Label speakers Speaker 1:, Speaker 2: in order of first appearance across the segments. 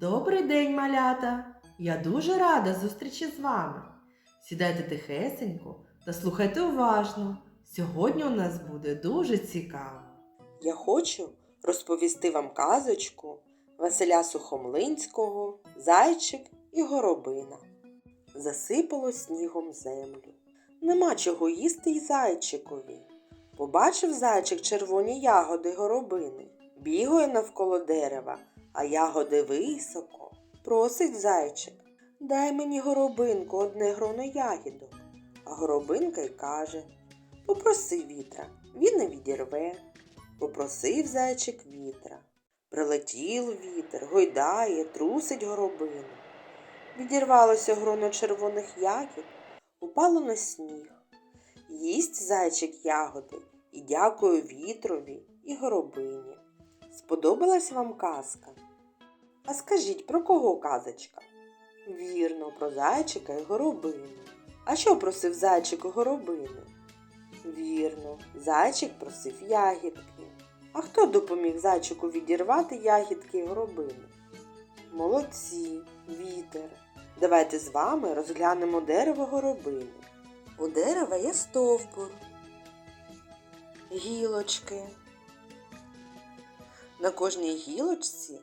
Speaker 1: Добрий день, малята! Я дуже рада зустрічі з вами. Сідайте тихесенько та слухайте уважно. Сьогодні у нас буде дуже цікаво.
Speaker 2: Я хочу розповісти вам казочку Василя Сухомлинського, Зайчик і Горобина. Засипало снігом землю. Нема чого їсти й зайчикові. Побачив зайчик червоні ягоди горобини, бігає навколо дерева, а ягоди високо. Просить зайчик, дай мені горобинку одне гроно ягідок. А горобинка й каже Попроси вітра, він не відірве. Попросив зайчик вітра. Прилетів вітер, гойдає, трусить горобину. Відірвалося гроно червоних ягід, упало на сніг. Їсть зайчик ягоди і дякує вітрові і горобині. Сподобалась вам казка? А скажіть, про кого казочка? Вірно, про зайчика і горобину. А що просив зайчик у горобини? Вірно, зайчик просив ягідки. А хто допоміг зайчику відірвати ягідки і горобини? Молодці, вітер. Давайте з вами розглянемо дерево горобини. У дерева є стовбур, гілочки. На кожній гілочці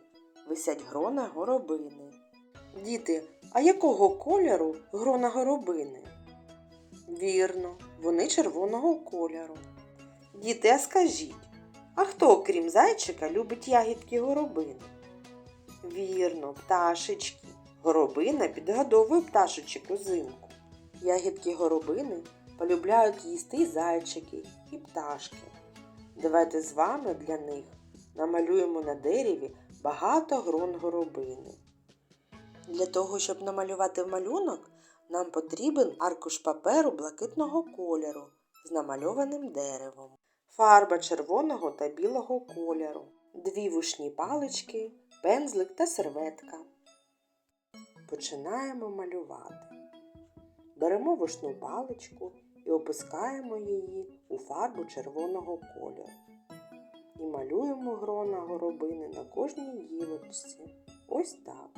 Speaker 2: висять грона горобини. Діти, а якого кольору грона горобини? Вірно, вони червоного кольору. Діти, а скажіть, а хто, окрім зайчика, любить ягідки горобини? Вірно, пташечки. Горобина підгодовує пташечок узимку. Ягідки горобини полюбляють їсти зайчики, і пташки. Давайте з вами для них намалюємо на дереві багато грон горобини. Для того, щоб намалювати малюнок, нам потрібен аркуш паперу блакитного кольору з намальованим деревом, фарба червоного та білого кольору, дві вушні палички, пензлик та серветка. Починаємо малювати. Беремо вушну паличку і опускаємо її у фарбу червоного кольору. Малюємо грона горобини на кожній гілочці. Ось так.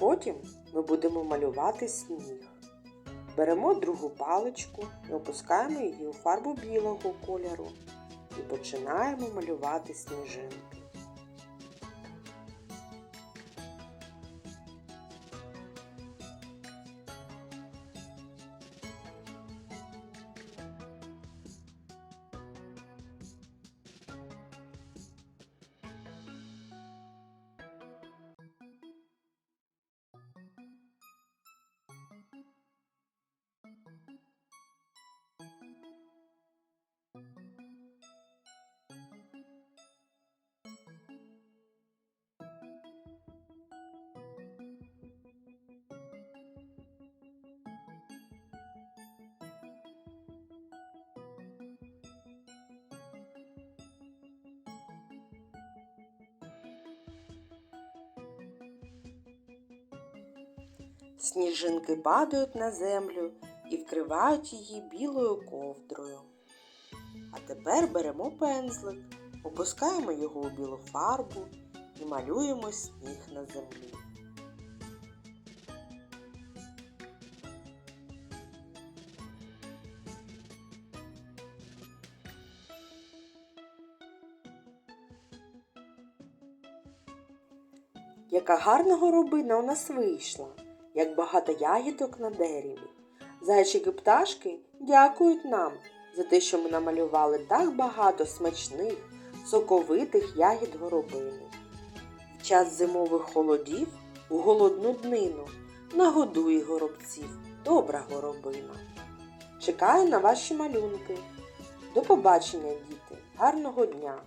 Speaker 2: Потім ми будемо малювати сніг. Беремо другу паличку і опускаємо її у фарбу білого кольору і починаємо малювати сніжинки. Сніжинки падають на землю і вкривають її білою ковдрою. А тепер беремо пензлик, опускаємо його у білу фарбу і малюємо сніг на землі. Яка гарна горобина у нас вийшла! Як багато ягідок на дереві. Зайчики пташки дякують нам за те, що ми намалювали так багато смачних, соковитих ягід горобини. В час зимових холодів у голодну днину нагодуй горобців, добра горобина. Чекаю на ваші малюнки. До побачення, діти! Гарного дня!